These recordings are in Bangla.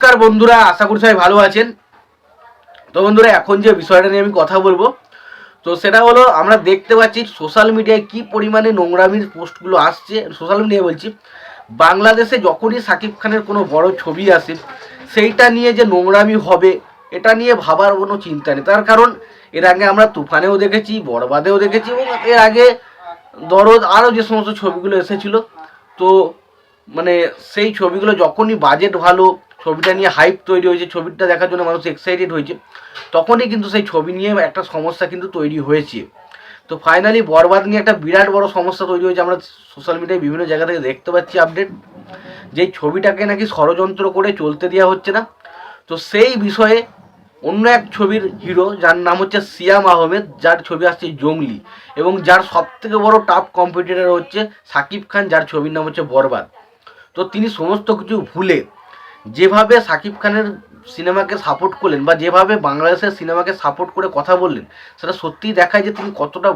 নমস্কার বন্ধুরা, আশা করি সবাই ভালো আছেন। তো বন্ধুরা, এখন যে বিষয়টা নিয়ে আমি কথা বলব, তো সেটা হলো, আমরা দেখতে পাচ্ছি সোশ্যাল মিডিয়ায় কি পরিমাণে নোংরামির পোস্টগুলো আসছে। সোশ্যাল মিডিয়ায় বলছি, বাংলাদেশে যখনই সাকিব খানের কোনো বড় ছবি আসে, সেইটা নিয়ে যে নোংরামি হবে, এটা নিয়ে ভাবার কোনো চিন্তা নেই। তার কারণ, এর আগে আমরা তুফানেও দেখেছি, বরবাদেও দেখেছি এবং এর আগে দরদ আরও যে সমস্ত ছবিগুলো এসেছিল, তো মানে সেই ছবিগুলো যখনই বাজেট ভালো ছবিটা নিয়ে হাইপ তৈরি হয়েছে, ছবিটা দেখার জন্য মানুষ এক্সাইটেড হয়েছে। তখনই কিন্তু সেই ছবি নিয়ে একটা সমস্যা কিন্তু তৈরি হয়েছে। তো ফাইনালি বরবাদ নিয়ে একটা বিরাট বড় সমস্যা তৈরি হয়েছে, আমরা সোশ্যাল মিডিয়ায় বিভিন্ন জায়গা থেকে দেখতে পাচ্ছি আপডেট যে ছবিটাকে নাকি ষড়যন্ত্র করে চলতে দেওয়া হচ্ছে না। তো সেই বিষয়ে অন্য এক ছবির হিরো যার নাম হচ্ছে সিয়াম আহমেদ, যার ছবি আসছে জঙ্গলি এবং যার সব থেকে বড় টাফ কম্পিটিটার হচ্ছে সাকিব খান, যার ছবির নাম হচ্ছে বরবাদ। তো তিনি সমস্ত কিছু ভুলে যেভাবে সাকিব খানের সিনেমাকে সাপোর্ট করলেন বা যেভাবে বাংলাদেশের সিনেমাকে সাপোর্ট করে কথা বললেন, সেটা সত্যিই দেখায় যে তিনি কতটা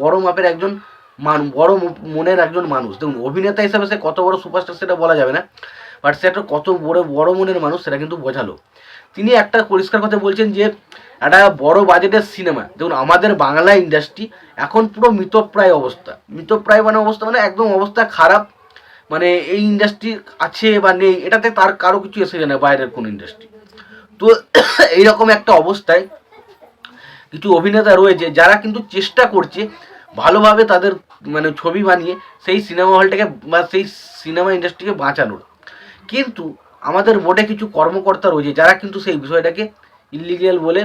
বড় মাপের একজন মান, বড় মনের একজন মানুষ। দেখুন, অভিনেতা হিসাবে সে কত বড় সুপারস্টার সেটা বলা যাবে না বাট সে একটা কত বড় বড় মনের মানুষ সেটা কিন্তু বোঝালো। তিনি একটা পরিষ্কার কথা বলছেন যে, একটা বড় বাজেটের সিনেমা দেখুন, আমাদের বাংলা ইন্ডাস্ট্রি এখন পুরো মৃতপ্রায় অবস্থা। মৃতপ্রায় মানে অবস্থা মানে একদম অবস্থা খারাপ। মানে এই ইন্ডাস্ট্রি আছে বা নেই, এটাতে তার কারও কিছু এসে যায় না, বাইরের কোন ইন্ডাস্ট্রি তো এইরকম একটা অবস্থায় কিছু অভিনেতা রয়েছে, যারা কিন্তু চেষ্টা করছে ভালোভাবে তাদের মানে ছবি বানিয়ে সেই সিনেমা হলটাকে বা সেই সিনেমা ইন্ডাস্ট্রিকে বাঁচানোর। কিন্তু আমাদের বোর্ডে কিছু কর্মকর্তা রয়েছে, যারা কিন্তু সেই বিষয়টাকে ইলিগেল বলে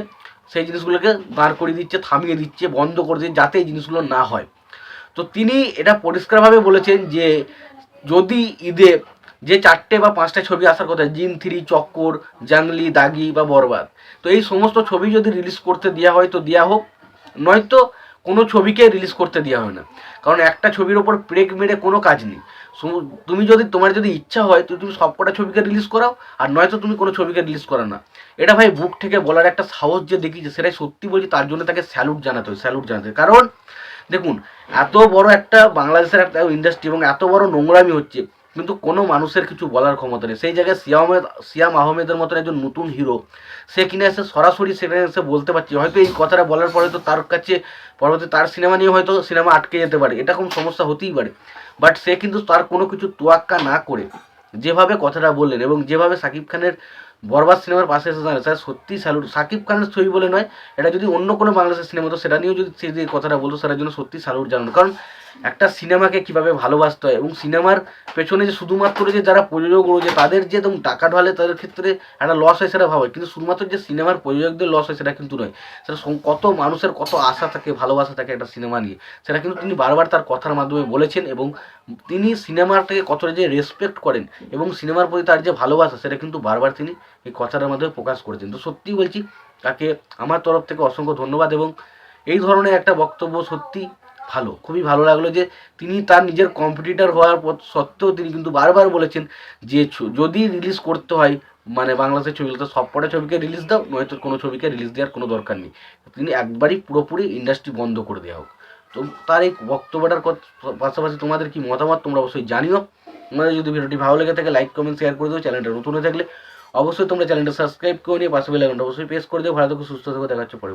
সেই জিনিসগুলোকে দাঁড় করিয়ে দিচ্ছে, থামিয়ে দিচ্ছে, বন্ধ করে দিচ্ছে, যাতে এই জিনিসগুলো না হয়। তো তিনি এটা পরিষ্কারভাবে বলেছেন যে যদি ঈদে যে চারটে বা পাঁচটা ছবি আসার কথা জিন থ্রি, চক্কর, জাংলি, দাগি বা বরবাদ, তো এই সমস্ত ছবি যদি রিলিজ করতে দেওয়া হয়, তো দেওয়া হোক। নয়তো কোনো ছবিকে রিলিজ করতে দেওয়া হয় না। কারণ একটা ছবির ওপর ব্রেক মেরে কোনো কাজ নেই। তুমি যদি, তোমার যদি ইচ্ছা হয়, তো তুমি সবকটা ছবিকে রিলিজ করাও, আর নয়তো তুমি কোনো ছবিকে রিলিজ করো না। এটা ভাই বুক থেকে বলার একটা সাহস যে দেখিয়েছে, সেটাই সত্যি বলছি, তার জন্য তাকে স্যালুট জানাতে হয় স্যালুট জানাতে কারণ দেখুন, এত বড় একটা বাংলাদেশের একটা ইন্ডাস্ট্রি এবং এত বড় নোংরামি হচ্ছে, কিন্তু কোনো মানুষের কিছু বলার ক্ষমতা নেই। সেই জায়গায় সিয়াম সিয়াম আহমেদের মতন একজন নতুন হিরো সে কিনা এসে সরাসরি সেখানে এসে বলতে পারছে, হয়তো এই কথাটা বলার পরে তো তার কাছে পরবর্তী তার সিনেমা নিয়ে হয়তো সিনেমা আটকে যেতে পারে, এটা কোনো সমস্যা হতেই পারে। বাট সে কিন্তু তার কোনো কিছু তোয়াক্কা না করে যেভাবে কথাটা বললেন এবং যেভাবে সাকিব খানের বরবাদ সিনেমার পাশে এসে দাঁড়ায়, স্যার সত্যি স্যালুট, সাকিব খানের ছবি বলে নয়, এটা যদি অন্য কোনো বাংলাদেশের সিনেমা তো সেটা নিয়েও যদি সে যে কথাটা বলতো, সেটার জন্য সত্যি স্যালুট জানানো। কারণ একটা সিনেমাকে কীভাবে ভালোবাসতে হয় এবং সিনেমার পেছনে যে শুধুমাত্র যে যারা প্রযোজক রয়েছে, তাদের যে একদম টাকা ঢালে তাদের ক্ষেত্রে একটা লস হয় সেটা ভাবে কিন্তু শুধুমাত্র যে সিনেমার প্রযোজকদের লস হয় সেটা কিন্তু নয়। সেটা কত মানুষের কত আশা থাকে, ভালোবাসা থাকে একটা সিনেমা নিয়ে। সেটা কিন্তু তিনি বারবার তার কথার মাধ্যমে বলেছেন এবং তিনি সিনেমাটাকে কতটা যে রেসপেক্ট করেন এবং সিনেমার প্রতি তার যে ভালোবাসা, সেটা কিন্তু বারবার তিনি এই কথাটার মাধ্যমে প্রকাশ করেছেন। তো সত্যিই বলছি, তাকে আমার তরফ থেকে অসংখ্য ধন্যবাদ এবং এই ধরনের একটা বক্তব্য সত্যি ভালো, খুবই ভালো লাগল যে তিনি তার নিজের কম্পিটিটার হওয়ার সত্ত্বেও তিনি কিন্তু বারবার বলেছেন যে যদি রিলিজ করতে হয় মানে বাংলাদেশের ছবিগুলো তো সব কটা ছবিকে রিলিজ দাও, নয়তো কোনো ছবিকে রিলিজ দেওয়ার কোনো দরকার নেই। তিনি একবারই পুরোপুরি ইন্ডাস্ট্রি বন্ধ করে দেওয়া হোক। তো তার এই বক্তব্যটার কত- পাশাপাশি তোমাদের কি মতামত তোমরা অবশ্যই জানিও। তোমাদের যদি ভিডিওটি ভালো লেগে থাকে লাইক কমেন্ট শেয়ার করে দিও, চ্যানেলটা নতুন হয়ে থাকলে অবশ্যই তোমরা চ্যানেলটা সাবস্ক্রাইব করে নিয়ে পাশে বেল অবশ্যই প্রেস করে দিও। ভালো থেকো, সুস্থ থেকো, দেখা হচ্ছে পরে